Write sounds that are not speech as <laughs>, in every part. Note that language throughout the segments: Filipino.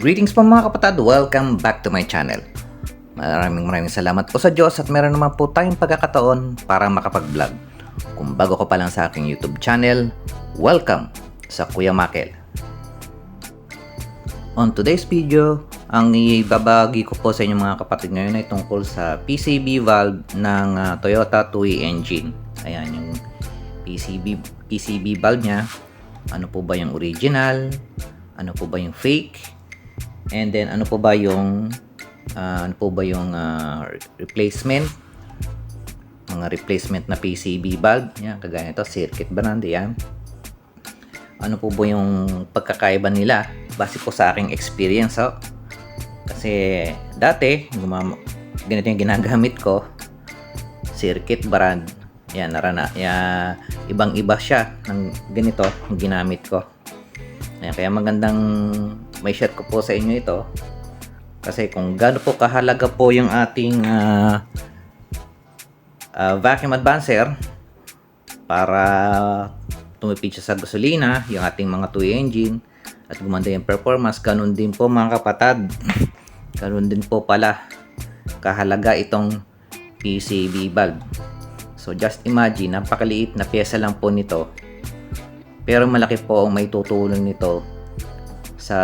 Greetings po mga kapatid, welcome back to my channel. Maraming maraming salamat po sa Diyos at meron naman po tayong pagkakataon para makapag-vlog. Kung bago ka pa lang sa aking YouTube channel, welcome sa Kuya Makel. On today's video, ang ibabagi ko po sa inyo mga kapatid ngayon ay tungkol sa PCB valve ng ah, Toyota 2 engine. Ayan yung PCB PCB valve niya. Ano po ba yung original? Ano po ba yung fake? And then ano po ba yung ah, ano po ba yung ah, replacement? Mga replacement na PCB valve. Yan, kagaya nito, circuit brand yan. Ano po ba yung pagkakaiba nila? Base po sa aking experience, oh. Kasi dati, gumam ganito yung ginagamit ko. Circuit brand. Yan, narana. Ya, ibang-iba siya ng ganito yung ginamit ko. Ayan, kaya magandang may share ko po sa inyo ito. Kasi kung gaano po kahalaga po yung ating ah, ah, vacuum advancer para tumipid siya sa gasolina, yung ating mga 2 engine at gumanda yung performance, ganun din po mga kapatid. <laughs> ganun din po pala kahalaga itong PCB valve. So just imagine, napakaliit na pyesa lang po nito. Pero malaki po ang may tutulong nito sa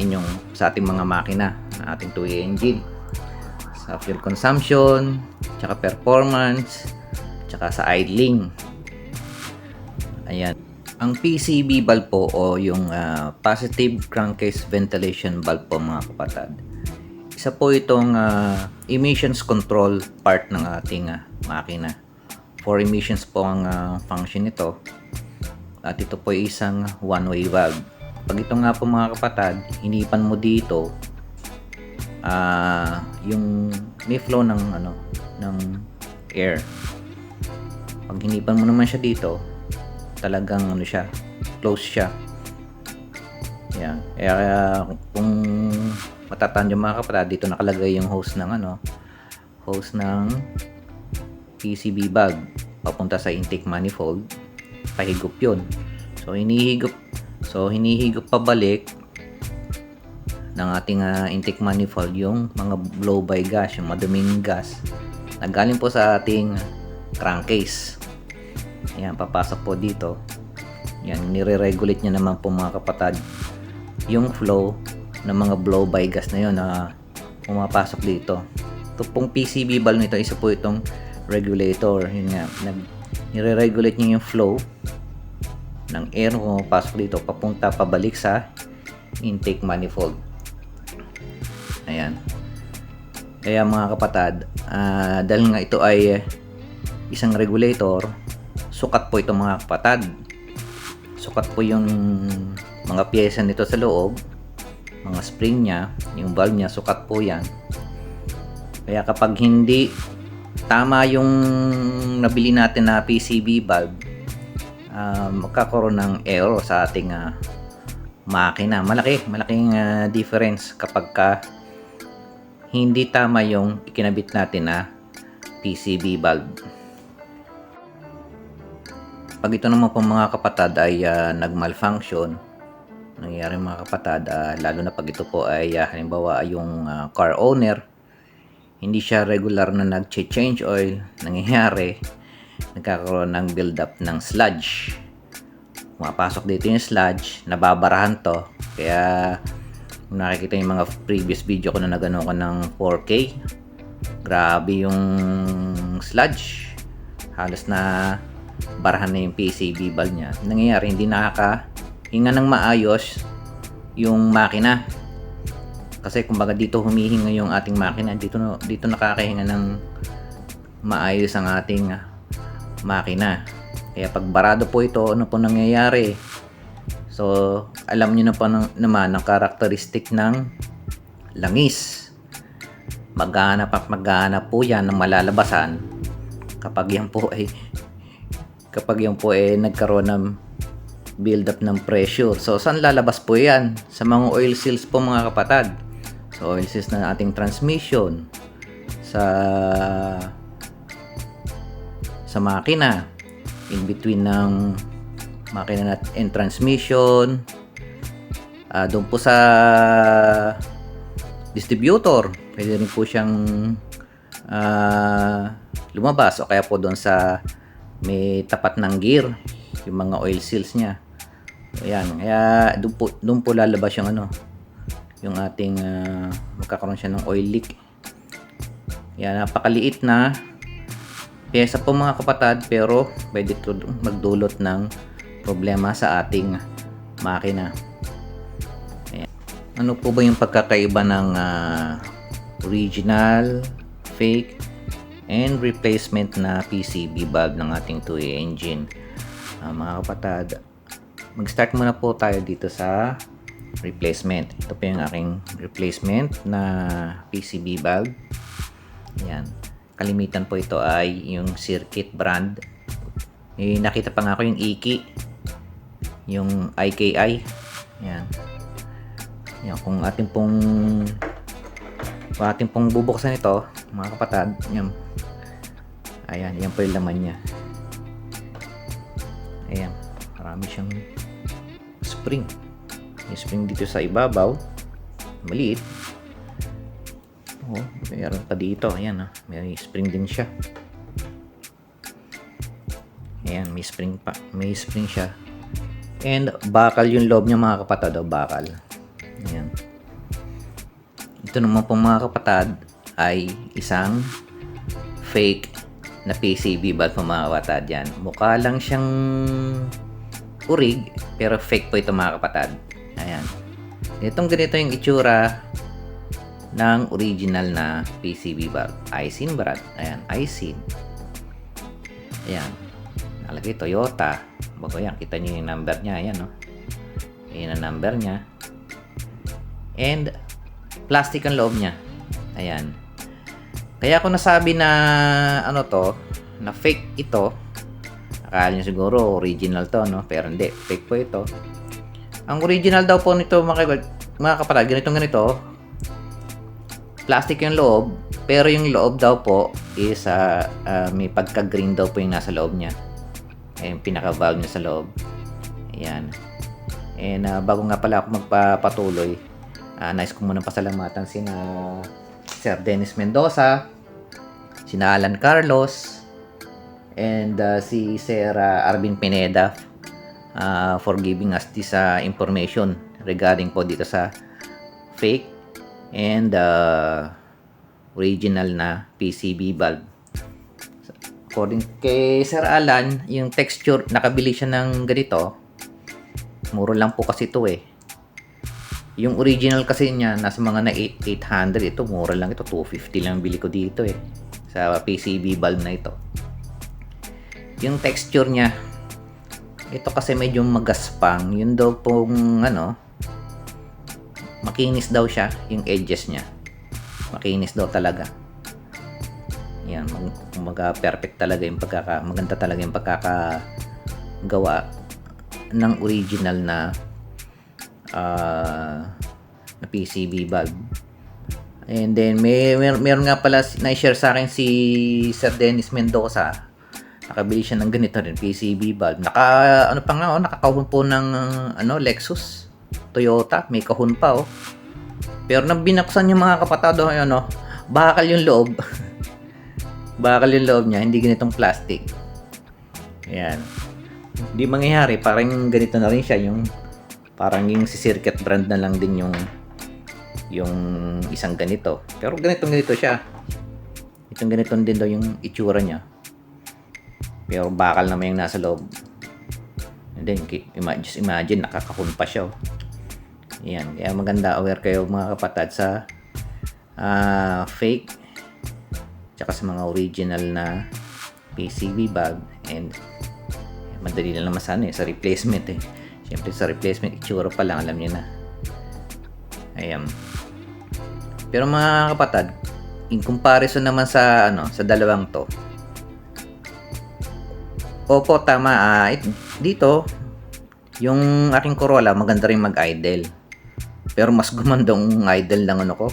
inyong sa ating mga makina, na ating 2 engine. Sa fuel consumption, tsaka performance, tsaka sa idling. Ayan. Ang PCB valve po o yung ah, positive crankcase ventilation valve po mga kapatid. Isa po itong ah, emissions control part ng ating ah, makina. For emissions po ang ah, function nito. At ito po ay isang one-way valve. Pag ito nga po mga kapatid, hinipan mo dito ah yung may flow ng ano ng air. Pag hinipan mo naman siya dito, talagang ano siya, close siya. Yan. Kaya, kaya kung matatanda mga kapatid, dito nakalagay yung hose ng ano, hose ng PCB bag papunta sa intake manifold. Pahigop yun. So, hinihigop So, hinihigop pabalik ng ating ah, intake manifold yung mga blow by gas, yung maduming gas na galing po sa ating crankcase. Ayan, papasok po dito. Yan, nire-regulate niya naman po mga kapatid yung flow ng mga blow by gas na yun na pumapasok dito. Ito pong PCB valve nito, isa po itong regulator. Yun nga, nag, nire-regulate niya yung flow ng air pumapasok dito papunta pabalik sa intake manifold. Ayan. Kaya mga kapatid, ah, dahil nga ito ay isang regulator, sukat po ito mga kapatid. Sukat po yung mga pyesa nito sa loob, mga spring niya, yung valve niya, sukat po yan. Kaya kapag hindi tama yung nabili natin na PCB valve, ah, magkakaroon ng error sa ating ah, makina. Malaki, malaking ah, difference kapag ka hindi tama yung ikinabit natin na PCB valve. Pag ito naman po mga kapatid ay ah, nag-malfunction, nangyayari mga kapatid, ah, lalo na pag ito po ay ah, halimbawa yung ah, car owner, hindi siya regular na nag-change oil, nangyayari, nagkakaroon ng build-up ng sludge. Pumapasok dito yung sludge, nababarahan to, kaya kung nakikita yung mga previous video ko na nagano ko ng 4K, grabe yung sludge. Halos na barahan na yung PCB valve niya. Nangyayari, hindi nakakahinga ng maayos yung makina. Kasi kumbaga dito humihinga yung ating makina, dito dito nakakahinga ng maayos ang ating makina. Kaya pag barado po ito, ano po nangyayari? So, alam niyo na ng- naman ang karakteristik ng langis. Maghanap at maghanap po yan ng malalabasan kapag yan po ay kapag yan po ay nagkaroon ng build up ng pressure. So, saan lalabas po yan? Sa mga oil seals po mga kapatid. So, oil seals na ating transmission sa sa makina in between ng makina and transmission ah, doon po sa distributor, pwede rin po siyang ah, lumabas o kaya po doon sa may tapat ng gear, yung mga oil seals niya. Ayan, kaya doon po, doon po lalabas yung ano, yung ating ah, magkakaroon siya ng oil leak. Yan, napakaliit na pyesa po mga kapatad pero pwede ito magdulot ng problema sa ating makina. Ayan. Ano po ba yung pagkakaiba ng ah, original, fake, and replacement na PCB valve ng ating 2A engine? Ah, mga kapatad, mag-start muna po tayo dito sa replacement. Ito po yung aking replacement na PCB valve. Yan. Kalimitan po ito ay yung circuit brand. Eh, nakita pa nga ako yung Iki. Yung IKI. Yan. Yan. Kung ating pong kung ating pong bubuksan ito, mga kapatad, yan. Ayan, yan po yung laman niya. Ayan. Marami siyang spring. Yung spring dito sa ibabaw. Maliit. Oh, mayroon pa dito. Ayan, ah. may spring din siya. Ayan, may spring pa. May spring siya. And bakal yung loob niya mga kapatid. Oh, bakal. Ayan. Ito naman po mga kapatid ay isang fake na PCB valve po mga kapatid yan. Mukha lang siyang urig pero fake po ito mga kapatid. Ayan. Itong ganito yung itsura ng original na PCB valve. Aisin brand. Ayan, Aisin. Ayan. Nalagay Toyota. Bago yan, kita nyo yung number niya. Ayan, no? Ayan ang number niya. And, plastic ang loob niya. Ayan. Kaya ako nasabi na, ano to, na fake ito. Akala nyo siguro, original to, no? Pero hindi, fake po ito. Ang original daw po nito, mga, mga kapatid, ganitong ganito, plastic yung loob, pero yung loob daw po is ah, ah, may pagka-green daw po yung nasa loob niya. Eh, yung pinaka-valve niya sa loob. Ayan. And ah, bago nga pala ako magpapatuloy, ah, nice ko muna pasalamatan sina Sir Dennis Mendoza, sina Alan Carlos, and ah, si Sir ah, Arvin Pineda ah, for giving us this ah, information regarding po dito sa fake and uh, original na PCB valve. According kay Sir Alan, yung texture, nakabili siya ng ganito. Muro lang po kasi ito eh. Yung original kasi niya, nasa mga na 8, 800. Ito, mura lang ito. 250 lang bili ko dito eh. Sa PCB valve na ito. Yung texture niya, ito kasi medyo magaspang. Yun daw pong ano, makinis daw siya yung edges niya. Makinis daw talaga. Yan mag, kumaga perfect talaga yung pagkaka maganda talaga yung pagkakagawa ng original na uh, na PCB bulb. And then may mer meron nga pala na-share sa akin si Sir Dennis Mendoza. Nakabili siya ng ganito rin PCB bulb. Naka ano pa nga oh, nakakahon po ng ano Lexus Toyota, may kahon pa oh. Pero nang binaksan yung mga kapatado, ano, bakal yung loob. <laughs> bakal yung loob niya, hindi ganitong plastic. Ayan. Hindi mangyayari, parang ganito na rin siya, yung parang yung si circuit brand na lang din yung yung isang ganito. Pero ganitong ganito siya. Itong ganito din daw yung itsura niya. Pero bakal naman yung nasa loob. And then, imagine, just imagine, nakakahon pa siya. Oh. Yan. Kaya maganda aware kayo mga kapatid sa uh, fake tsaka sa mga original na PCB bag and madali lang naman sana eh, sa replacement eh. Siyempre sa replacement, itsura pa lang, alam niyo na. Ayan. Pero mga kapatid, in comparison naman sa ano, sa dalawang to. Opo, tama. It, dito, yung aking Corolla, maganda rin mag-idle. Pero mas gumandong idle ng ano ko,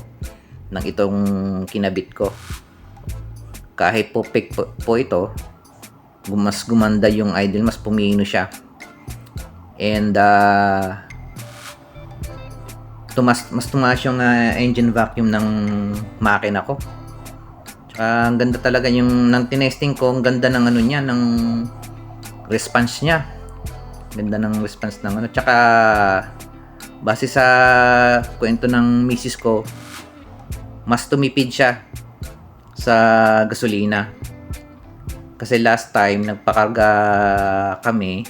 ng itong kinabit ko. Kahit po pick po, po ito, mas gumanda yung idle, mas pumino siya. And uh, tumas mas tumaas yung ah, engine vacuum ng makina ko. Tsaka ang ganda talaga yung nang tinesting ko, ang ganda ng ano niya, ng response niya. Ganda ng response ng ano. Tsaka base sa kwento ng misis ko, mas tumipid siya sa gasolina. Kasi last time, nagpakarga kami,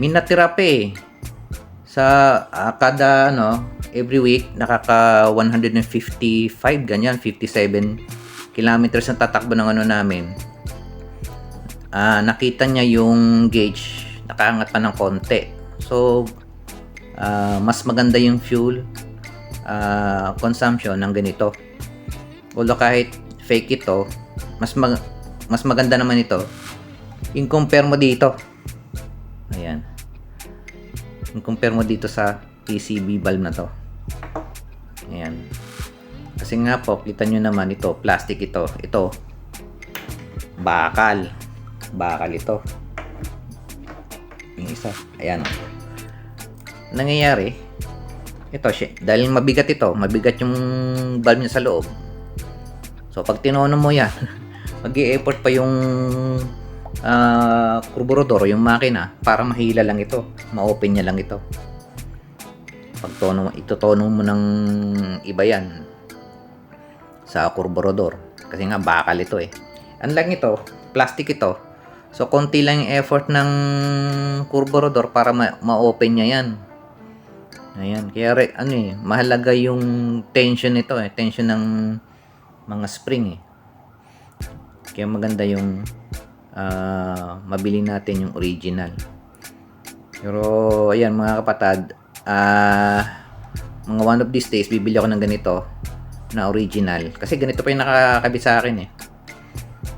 may natira pa eh. Sa ah, kada ano, every week, nakaka 155, ganyan, 57 kilometers ang tatakbo ng ano namin. Ah, nakita niya yung gauge, nakaangat pa ng konti. So, ah, mas maganda yung fuel ah, consumption ng ganito. Although kahit fake ito, mas mag- mas maganda naman ito. Yung compare mo dito. Ayan. Yung compare mo dito sa PCB valve na to. Ayan. Kasi nga po, kita nyo naman ito, plastic ito. Ito, bakal. Bakal ito. Yung isa. Ayan. Nangyayari, ito, dahil mabigat ito, mabigat yung valve niya sa loob. So, pag tinono mo yan, <laughs> mag effort pa yung uh, carburetor, yung makina, para mahila lang ito. Ma-open niya lang ito. Pag tono, itutono mo ng iba yan sa carburetor. Kasi nga, bakal ito eh. Unlike ito, plastic ito. So, konti lang yung effort ng carburetor para ma- ma-open niya yan. Ayan, kaya re, ano eh, mahalaga yung tension nito eh, tension ng mga spring eh. Kaya maganda yung ah, mabili natin yung original. Pero ayan mga kapatad, ah mga one of these days bibili ako ng ganito na original kasi ganito pa yung nakakabit sa akin eh.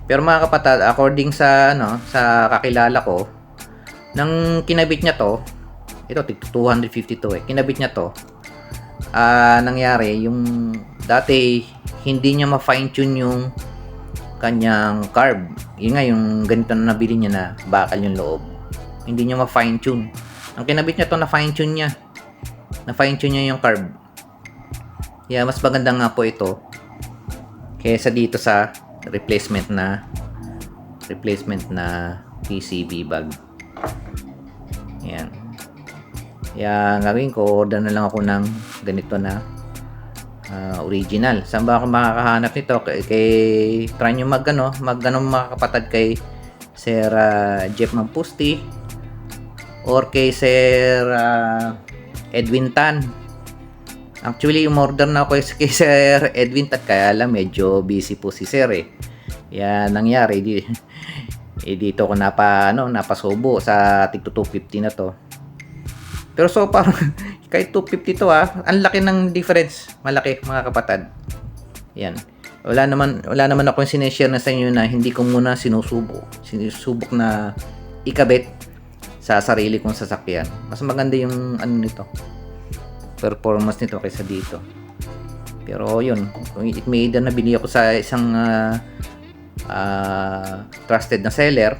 Pero mga kapatad, according sa ano, sa kakilala ko, nang kinabit niya to, ito tig 252 eh. Kinabit niya to. Ah, nangyari yung dati hindi niya ma-fine tune yung kanyang carb. Yun nga yung ganito na nabili niya na bakal yung loob. Hindi niya ma-fine tune. Ang kinabit niya to na fine tune niya. Na fine tune niya yung carb. Yeah, mas maganda nga po ito kaysa dito sa replacement na replacement na PCB bulb. Yan. Kaya gagawin ko, order na lang ako ng ganito na ah, original. Saan ba ako makakahanap nito? Kay, kay try nyo mag ano, mag ano, mga kapatid kay Sir ah, Jeff Mampusti or kay Sir ah, Edwin Tan. Actually, umorder na ako kay <laughs> Sir Edwin Tan kaya lang medyo busy po si Sir eh. Kaya nangyari di <laughs> eh, dito ko napa ano, napasubo sa tig 250 na to. Pero so far, <laughs> kahit 250 to ah, ang laki ng difference. Malaki mga kapatid. Yan. Wala naman wala naman ako yung sineshare na sa inyo na hindi ko muna sinusubok. Sinusubok na ikabit sa sarili kong sasakyan. Mas maganda yung ano nito. Performance nito kaysa dito. Pero yun, it may either nabili ako sa isang ah, ah, trusted na seller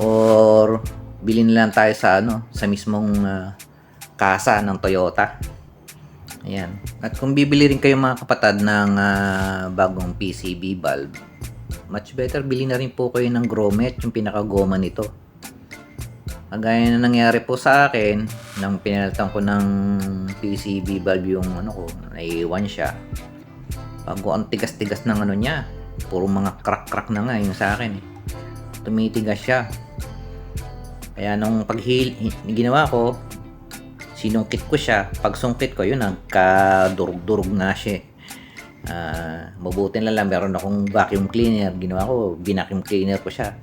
or bilhin lang tayo sa ano sa mismong ah, kasa ng Toyota. Ayan. At kung bibili rin kayo mga kapatid ng ah, bagong PCB bulb, much better bili na rin po kayo ng Grommet, yung pinakagoma nito. Kagaya na nangyari po sa akin, nang pinalitan ko ng PCB bulb yung ano ko, naiiwan siya. Bago ang tigas-tigas ng ano niya, puro mga crack-crack na nga yung sa akin eh. Tumitigas siya. Kaya nung paghil ginawa ko, sinungkit ko siya. Pag sungkit ko, yun, nagkadurog-durog na siya. Ah, mabuti na lang, meron akong vacuum cleaner. Ginawa ko, binacuum cleaner ko siya.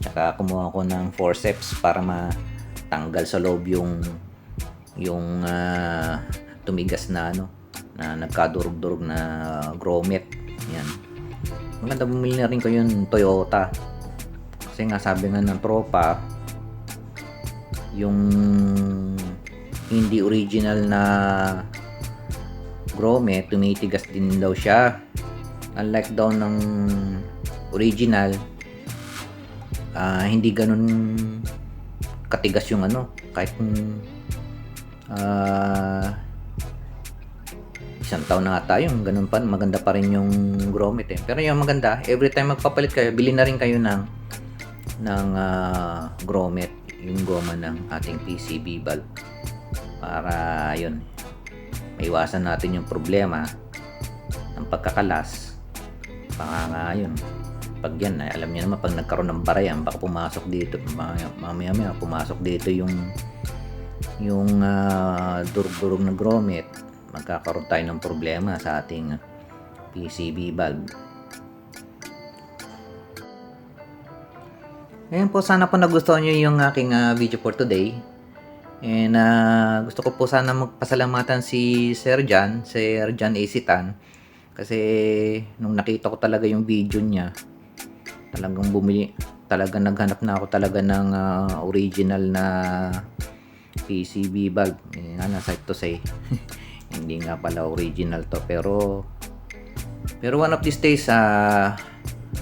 Tsaka kumuha ko ng forceps para matanggal sa loob yung yung ah, tumigas na ano na nagkadurog-durog na grommet. Yan. Maganda bumili na rin ko yung Toyota. Kasi nga sabi nga ng tropa, yung hindi original na Grommet, tumitigas din daw siya. Unlike daw ng original, ah, hindi ganun katigas yung ano, kahit Ah, isang taon na nga tayo, ganun pa, maganda pa rin yung grommet eh. Pero yung maganda, every time magpapalit kayo, bili na rin kayo ng ng ah, grommet, yung goma ng ating PCB bulb. Para yun, maiwasan natin yung problema ng pagkakalas. Baka nga yun, pag yan, ay, alam niyo naman, pag nagkaroon ng barayan, baka pumasok dito, mamaya mamaya maya, pumasok dito yung yung ah, durug-durug na grommet, magkakaroon tayo ng problema sa ating PCB bulb. Ayan po, sana po nagustuhan nyo yung aking ah, video for today. And ah, gusto ko po sana magpasalamatan si Sir Jan, Sir Jan Isitan. Kasi nung nakita ko talaga yung video niya, talagang bumili, talagang naghanap na ako talaga ng ah, original na PCB bulb. Eh, na, site to say. Hindi nga pala original to. Pero, pero one of these days, ah,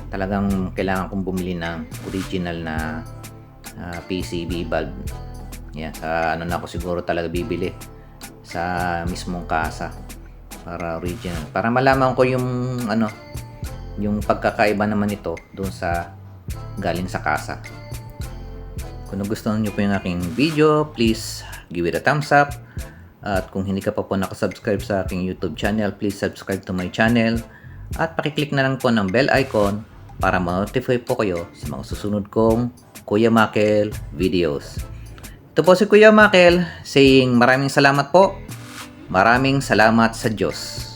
talagang kailangan kong bumili ng original na ah, PCB bulb. Yan, sa ano na ako siguro talaga bibili sa mismong kasa para original. Para malaman ko yung ano, yung pagkakaiba naman ito doon sa galing sa kasa. Kung nagustuhan niyo po yung aking video, please give it a thumbs up. At kung hindi ka pa po nakasubscribe sa aking YouTube channel, please subscribe to my channel. At pakiclick na lang po ng bell icon para ma-notify po kayo sa mga susunod kong Kuya Makel videos. Ito po si Kuya Makel saying maraming salamat po. Maraming salamat sa Diyos.